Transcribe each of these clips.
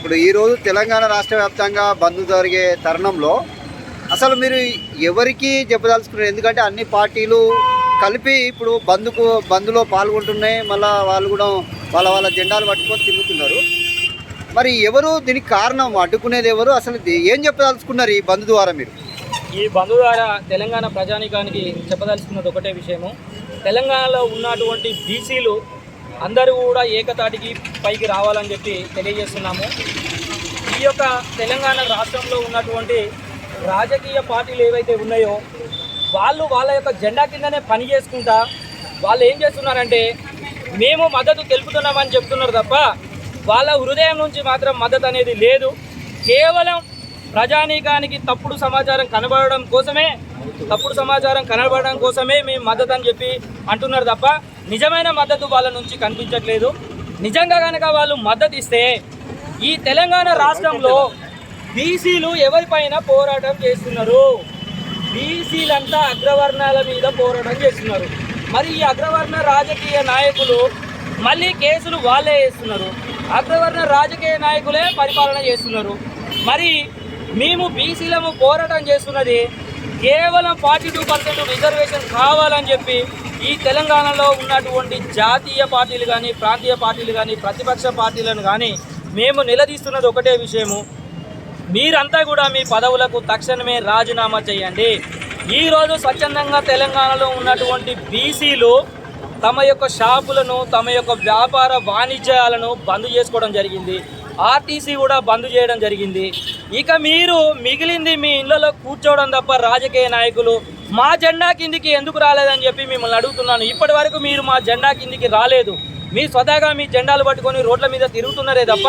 ఇప్పుడు ఈరోజు తెలంగాణ రాష్ట్ర వ్యాప్తంగా బంద్ జరిగే తరుణంలో అసలు మీరు ఎవరికి చెప్పదలుచుకున్నారు? ఎందుకంటే అన్ని పార్టీలు కలిపి ఇప్పుడు బంద్కు బంద్లో పాల్గొంటున్నాయి. మళ్ళీ వాళ్ళు కూడా వాళ్ళ వాళ్ళ జెండాలు పట్టుకొని తిరుగుతున్నారు. మరి ఎవరు దీనికి కారణం? అడ్డుకునేది ఎవరు? అసలు ఏం చెప్పదలుచుకున్నారు ఈ బంద్ ద్వారా మీరు? ఈ బంధు ద్వారా తెలంగాణ ప్రజానికానికి చెప్పదలుచుకున్నది ఒకటే విషయము. తెలంగాణలో ఉన్నటువంటి బీసీలు అందరూ కూడా ఏకతాటికి పైకి రావాలని చెప్పి తెలియజేస్తున్నాము. ఈ యొక్క తెలంగాణ రాష్ట్రంలో ఉన్నటువంటి రాజకీయ పార్టీలు ఏవైతే ఉన్నాయో వాళ్ళు వాళ్ళ యొక్క జెండా కిందనే పని చేసుకుంటా వాళ్ళు ఏం చేస్తున్నారంటే మేము మద్దతు తెలుపుతున్నామని చెప్తున్నారు తప్ప వాళ్ళ హృదయం నుంచి మాత్రం మద్దతు అనేది లేదు. కేవలం ప్రజానీకానికి తప్పుడు సమాచారం కనబడడం కోసమే తప్పుడు సమాచారం కనబడడం కోసమే మేము మద్దతు అని చెప్పి అంటున్నారు తప్ప నిజమైన మద్దతు వాళ్ళ నుంచి కనిపించట్లేదు. నిజంగా కనుక వాళ్ళు మద్దతు ఇస్తే ఈ తెలంగాణ రాష్ట్రంలో బీసీలు ఎవరిపైన పోరాటం చేస్తున్నారు? బీసీలంతా అగ్రవర్ణాల మీద పోరాటం చేస్తున్నారు. మరి ఈ అగ్రవర్ణ రాజకీయ నాయకులు మళ్ళీ కేసులు వాళ్ళే వేస్తున్నారు. అగ్రవర్ణ రాజకీయ నాయకులే పరిపాలన చేస్తున్నారు. మరి మేము బీసీలము పోరాటం చేస్తున్నది కేవలం ఫార్టీ టూ పర్సెంట్ రిజర్వేషన్ కావాలని చెప్పి ఈ తెలంగాణలో ఉన్నటువంటి జాతీయ పార్టీలు కానీ ప్రాంతీయ పార్టీలు కానీ ప్రతిపక్ష పార్టీలను కానీ మేము నిలదీస్తున్నది ఒకటే విషయము. మీరంతా కూడా మీ పదవులకు తక్షణమే రాజీనామా చేయండి. ఈరోజు స్వచ్ఛందంగా తెలంగాణలో ఉన్నటువంటి బీసీలు తమ యొక్క షాపులను తమ యొక్క వ్యాపార వాణిజ్యాలను బంద్ చేసుకోవడం జరిగింది. ఆర్టీసీ కూడా బంద్ చేయడం జరిగింది. ఇక మీరు మిగిలింది మీ ఇళ్ళలో కూర్చోవడం తప్ప రాజకీయ నాయకులు మా జెండా కిందికి ఎందుకు రాలేదని చెప్పి మిమ్మల్ని అడుగుతున్నాను. ఇప్పటి వరకు మీరు మా జెండా కిందికి రాలేదు. మీ స్వతహాగా మీ జెండాలు పట్టుకొని రోడ్ల మీద తిరుగుతున్నారే తప్ప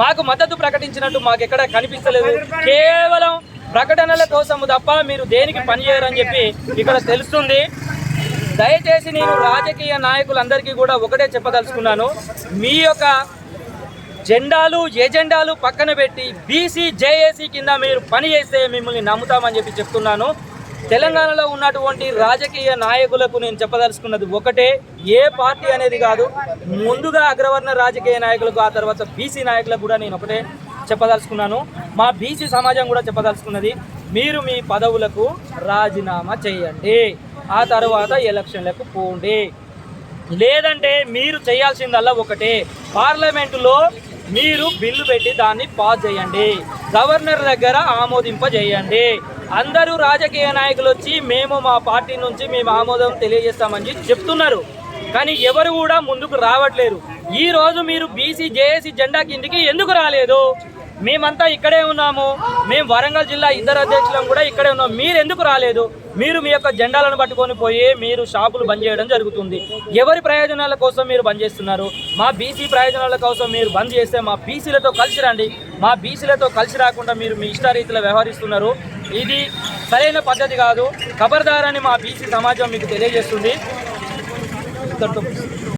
మాకు మద్దతు ప్రకటించినట్టు మాకు ఎక్కడ కనిపిస్తలేదు. కేవలం ప్రకటనల కోసం తప్ప మీరు దేనికి పనిచేయరని చెప్పి ఇక్కడ తెలుస్తుంది. దయచేసి నేను రాజకీయ నాయకులందరికీ కూడా ఒకటే చెప్పదలుచుకున్నాను. మీ యొక్క జెండాలు ఎజెండాలు పక్కన పెట్టి బీసీ జేఏసీ కింద మీరు పని చేస్తే మిమ్మల్ని నమ్ముతామని చెప్పి చెప్తున్నాను. తెలంగాణలో ఉన్నటువంటి రాజకీయ నాయకులకు నేను చెప్పదలుచుకున్నది ఒకటే ఏ పార్టీ అనేది కాదు ముందుగా అగ్రవర్ణ రాజకీయ నాయకులకు ఆ తర్వాత బీసీ నాయకులకు కూడా నేను ఒకటే చెప్పదలుచుకున్నాను. మా బీసీ సమాజం కూడా చెప్పదలుచుకున్నది మీరు మీ పదవులకు రాజీనామా చేయండి ఆ తర్వాత ఎలక్షన్లకు పోండి. లేదంటే మీరు చేయాల్సిందల్లా ఒకటే పార్లమెంటులో మీరు బిల్లు పెట్టి దాన్ని పాస్ చేయండి గవర్నర్ దగ్గర ఆమోదింపజేయండి. అందరూ రాజకీయ నాయకులు వచ్చి మేము మా పార్టీ నుంచి మేము ఆమోదం తెలియజేస్తామని చెప్తున్నారు. కానీ ఎవరు కూడా ముందుకు రావట్లేరు. ఈ రోజు మీరు బీసీ జేఏసీ జెండా కిందికి ఎందుకు రాలేదు? మేమంతా ఇక్కడే ఉన్నాము. మేము వరంగల్ జిల్లా ఇద్దరు అధ్యక్షులం కూడా ఇక్కడే ఉన్నాం. మీరు ఎందుకు రాలేదు? మీరు మీ యొక్క జెండాలను పట్టుకొని పోయి మీరు షాపులు బంద్ చేయడం జరుగుతుంది. ఎవరి ప్రయోజనాల కోసం మీరు బంద్ చేస్తున్నారు? మా బీసీ ప్రయోజనాల కోసం మీరు బంద్ చేస్తే మా బీసీలతో కలిసి రండి. మా బీసీలతో కలిసి రాకుండా మీరు మీ ఇష్టారీతిలో వ్యవహరిస్తున్నారు. ఇది సరైన పద్ధతి కాదు. ఖబర్దారని మా బీసీ సమాజం మీకు తెలియజేస్తుంది.